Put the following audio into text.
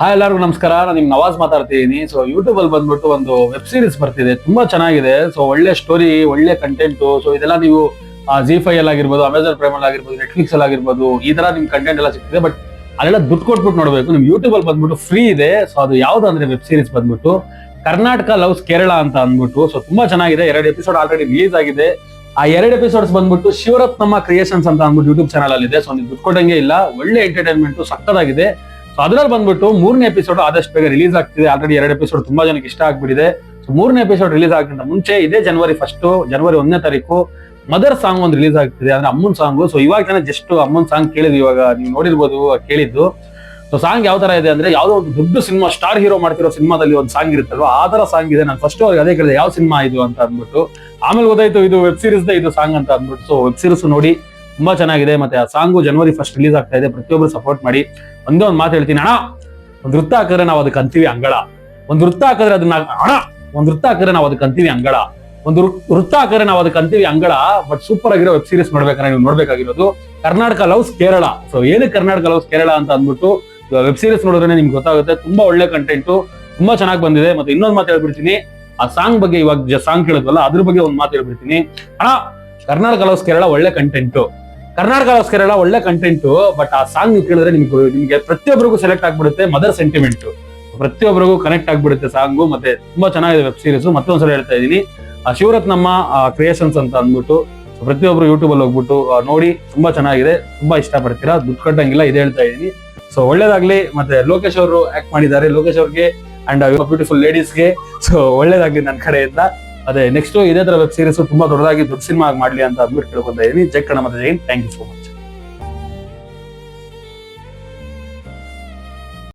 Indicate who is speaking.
Speaker 1: Hi ಎಲ್ಲರಿಗೂ ನಮಸ್ಕಾರ. ನಾನು ನಿಮ್ ನವಾಜ್ ಮಾತಾಡ್ತಿದ್ದೀನಿ ಸೊ ಯೂಟ್ಯೂಬ್ ಅಲ್ಲಿ ಬಂದ್ಬಿಟ್ಟು ಒಂದು ವೆಬ್ ಸೀರೀಸ್ ಬರ್ತಿದೆ. ತುಂಬಾ ಚೆನ್ನಾಗಿದೆ. ಸೊ ಒಳ್ಳೆ ಸ್ಟೋರಿ ಒಳ್ಳೆ ಕಂಟೆಂಟ್ ಸೊ ಇದೆಲ್ಲ ನೀವು ಜಿ ಫೈ ಅಲ್ಲಿ ಆಗಿರ್ಬೋದು ಅಮೆಝಾನ್ ಪ್ರೈಮ್ ಅಲ್ಲಿ ಆಗಿರ್ಬೋದು ನೆಟ್ಫ್ಲಿಕ್ಸ್ ಅಲ್ಲಿ ಆಗಿರ್ಬೋದು, ಈ ತರ ನಿಮ್ ಕಂಟೆಂಟ್ ಎಲ್ಲ ಸಿಗ್ತಿದೆ. ಬಟ್ ಅಲ್ಲೆಲ್ಲ ದುಡ್ಡು ಕೊಟ್ಬಿಟ್ಟು ನೋಡಬೇಕು. ನಿಮ್ ಯೂಟ್ಯೂಬ್ ಅಲ್ಲಿ ಬಂದ್ಬಿಟ್ಟು ಫ್ರೀ ಇದೆ. ಸೊ ಅದು ಯಾವ್ದು ಅಂದ್ರೆ ವೆಬ್ ಸೀರೀಸ್ ಬಂದ್ಬಿಟ್ಟು ಕರ್ನಾಟಕ ಲವ್ಸ್ ಕೇರಳ ಅಂತ ಅಂದ್ಬಿಟ್ಟು. ಸೊ ತುಂಬಾ ಚೆನ್ನಾಗಿದೆ. ಎರಡು ಎಪಿಸೋಡ್ ಆಲ್ರೆಡಿ ರಿಲೀಸ್ ಆಗಿದೆ. ಆ ಎರಡು ಎಪಿಸೋಡ್ಸ್ ಬಂದ್ಬಿಟ್ಟು ಶಿವರತ್ನಮ್ಮ ಕ್ರಿಯೇಷನ್ಸ್ ಅಂತ ಅಂದ್ಬಿಟ್ಟು ಯೂಟ್ಯೂಬ್ ಚಾನಲ್ ಅಲ್ಲಿ ಇದೆ. ಸೊ ನೀವು ದುಡ್ಡು ಕೊಡಂಗೆ ಇಲ್ಲ. ಒಳ್ಳೆ ಎಂಟರ್ಟೈನ್ಮೆಂಟ್ ಸಕ್ಕದಾಗಿದೆ. ಸೊ ಅದ್ರಲ್ಲಿ ಬಂದ್ಬಿಟ್ಟು ಮೂರನೇ ಎಪಿಸೋಡ್ ಆದಷ್ಟು ಬೇಗ ರಿಲೀಸ್ ಆಗ್ತಿದೆ. ಆಲ್ರೆಡಿ ಎರಡು ಎಪಿಸೋಡ್ ತುಂಬಾ ಜನಕ್ಕೆ ಇಷ್ಟ ಆಗ್ಬಿಟ್ಟಿದೆ. ಸೊ ಮೂರನೇ ಎಪಿಸೋಡ್ ರಿಲೀಸ್ ಆಗಿಂತ ಮುಂಚೆ ಇದೇ ಜನವರಿ ಫಸ್ಟ್ ಜನವರಿ ಒಂದನೇ ತಾರೀಕು ಮದರ್ ಸಾಂಗ್ ಒಂದು ರಿಲೀಸ್ ಆಗ್ತಿದೆ. ಅಂದ್ರೆ ಅಮ್ಮನ್ ಸಾಂಗ್ ಸೊ ಇವಾಗ ಜನ ಜಸ್ಟ್ ಅಮ್ಮನ್ ಸಾಂಗ್ ಕೇಳಿದ್ವಿ ಇವಾಗ ನೀವು ನೋಡಿರ್ಬೋದು, ಕೇಳಿದ್ದು. ಸೊ ಸಾಂಗ್ ಯಾವ ತರ ಇದೆ ಅಂದ್ರೆ ಯಾವ್ದೋ ಒಂದು ದೊಡ್ಡ ಸಿನಿಮಾ ಸ್ಟಾರ್ ಹೀರೋ ಮಾಡ್ತಿರೋ ಸಿನಿಮಾದಲ್ಲಿ ಒಂದು ಸಾಂಗ್ ಇರುತ್ತಲ್ವಾ? ಆ ತರ ಸಾಂಗ್ ಇದೆ. ನಾನು ಫಸ್ಟ್ ಅವ್ರಿಗೆ ಅದೇ ಕೇಳಿದೆ. ಯಾವ ಸಿನಿಮಾ ಇದು ಅಂತ ಅಂದ್ಬಿಟ್ಟು. ಆಮೇಲೆ ಗೊತ್ತಾಯ್ತು, ಇದು ವೆಬ್ ಸೀರೀಸ್ ಇದು ಸಾಂಗ್ ಅಂತ ಅಂದ್ಬಿಟ್ಟು. ಸೊ ವೆಬ್ ಸೀರೀಸ್ ನೋಡಿ. ತುಂಬಾ ಚೆನ್ನಾಗಿದೆ. ಮತ್ತೆ ಆ ಸಾಂಗು ಜನವರಿ ಫಸ್ಟ್ ರಿಲೀಸ್ ಆಗ್ತಾ ಇದೆ. ಪ್ರತಿಯೊಬ್ಬರು ಸಪೋರ್ಟ್ ಮಾಡಿ. ಒಂದೇ ಒಂದು ಮಾತು ಹೇಳ್ತೀನಿ. ಅಣ್ಣ, ಒಂದ್ ವೃತ್ತ ಹಾಕಿದ್ರೆ ನಾವು ಅದಕ್ಕೆ ಅಂತೀವಿ ಅಂಗಳ. ಒಂದ್ ವೃತ್ತ ಹಾಕಿದ್ರೆ ಅದನ್ನ, ಅಣ್ಣ, ಒಂದ್ ವೃತ್ತ ಹಾಕಿದ್ರೆ ನಾವು ಅದಕ್ಕೆ ಅಂತೀವಿ ಅಂಗಳ. ಒಂದು ವೃತ್ತ ಹಾಕಿದ್ರೆ ನಾವು ಅದಕ್ಕೆ ಅಂತೀವಿ ಅಂಗಳ ಬಟ್ ಸೂಪರ್ ಆಗಿರೋ ವೆಬ್ ಸೀರೀಸ್ ನೋಡ್ಬೇಕಾದ್ರೆ ನೀವು ನೋಡ್ಬೇಕಾಗಿರೋದು ಕರ್ನಾಟಕ ಲವ್ಸ್ ಕೇರಳ. ಸೊ ಏನು ಕರ್ನಾಟಕ ಲವ್ಸ್ ಕೇರಳ ಅಂತ ಅಂದ್ಬಿಟ್ಟು ವೆಬ್ ಸೀರೀಸ್ ನೋಡಿದ್ರೆ ನಿಮ್ಗೆ ಗೊತ್ತಾಗುತ್ತೆ. ತುಂಬಾ ಒಳ್ಳೆ ಕಂಟೆಂಟ್ ತುಂಬಾ ಚೆನ್ನಾಗಿ ಬಂದಿದೆ. ಮತ್ತೆ ಇನ್ನೊಂದು ಮಾತು ಹೇಳ್ಬಿಡ್ತೀನಿ. ಆ ಸಾಂಗ್ ಬಗ್ಗೆ ಇವಾಗ ಸಾಂಗ್ ಕೇಳಿದ್ವಲ್ಲ, ಅದ್ರ ಬಗ್ಗೆ ಒಂದು ಮಾತು ಹೇಳ್ಬಿಡ್ತೀನಿ. ಅಣ್ಣ, ಕರ್ನಾಟಕ ಲವ್ಸ್ ಕೇರಳ ಒಳ್ಳೆ ಕಂಟೆಂಟ್ ಕರ್ನಾಟಕ ಎಲ್ಲ ಒಳ್ಳೆ ಕಂಟೆಂಟ್ ಬಟ್ ಆ ಸಾಂಗ್ ನೀವು ಕೇಳಿದ್ರೆ ನಿಮ್ಗೆ ನಿಮ್ಗೆ ಪ್ರತಿಯೊಬ್ಬರಿಗೂ ಸೆಲೆಕ್ಟ್ ಆಗ್ಬಿಡುತ್ತೆ ಮದರ್ ಸೆಂಟಿಮೆಂಟ್ ಪ್ರತಿಯೊಬ್ಬರಿಗೂ ಕನೆಕ್ಟ್ ಆಗ್ಬಿಡುತ್ತೆ ಸಾಂಗು ಮತ್ತೆ ತುಂಬಾ ಚೆನ್ನಾಗಿದೆ ವೆಬ್ ಸೀರೀಸ್ ಮತ್ತೊಂದ್ಸಲ ಹೇಳ್ತಾ ಇದೀನಿ ಆ ಶಿವರತ್ನಮ್ಮ ಕ್ರಿಯೇಷನ್ಸ್ ಅಂತ ಅಂದ್ಬಿಟ್ಟು, ಪ್ರತಿಯೊಬ್ರು ಯೂಟ್ಯೂಬ್ ಅಲ್ಲಿ ಹೋಗ್ಬಿಟ್ಟು ನೋಡಿ, ತುಂಬಾ ಚೆನ್ನಾಗಿದೆ. ತುಂಬಾ ಇಷ್ಟಪಡ್ತೀರಾ? ದುಡ್ಡು ಕಟ್ಟಂಗಿಲ್ಲ, ಇದೇ ಹೇಳ್ತಾ ಇದೀನಿ ಸೊ ಒಳ್ಳೇದಾಗ್ಲಿ. ಮತ್ತೆ ಲೋಕೇಶ್ ಅವರು ಆಕ್ಟ್ ಮಾಡಿದ್ದಾರೆ. ಲೋಕೇಶ್ ಅವ್ರಿಗೆ ಅಂಡ್ ಬ್ಯೂಟಿಫುಲ್ ಲೇಡೀಸ್ಗೆ ಸೊ ಒಳ್ಳೇದಾಗ್ಲಿ ನನ್ನ ಕಡೆಯಿಂದ. ಅದೇ ನೆಕ್ಸ್ಟ್ ಇದೇ ತರ ವೆಬ್ ಸೀರೀಸ್ ತುಂಬಾ ದೊಡ್ಡದಾಗಿ ದೊಡ್ಡ ಸಿನಿಮಾ ಮಾಡ್ಲಿ ಅಂತ ಅಂದ್ಬಿಟ್ಟು ಕೇಳ್ಕೊಂತ ಇದೀನಿ. ಜೈ ಕಣ ಮತ್ತೆ ಥ್ಯಾಂಕ್ ಯು ಸೋ ಮಚ್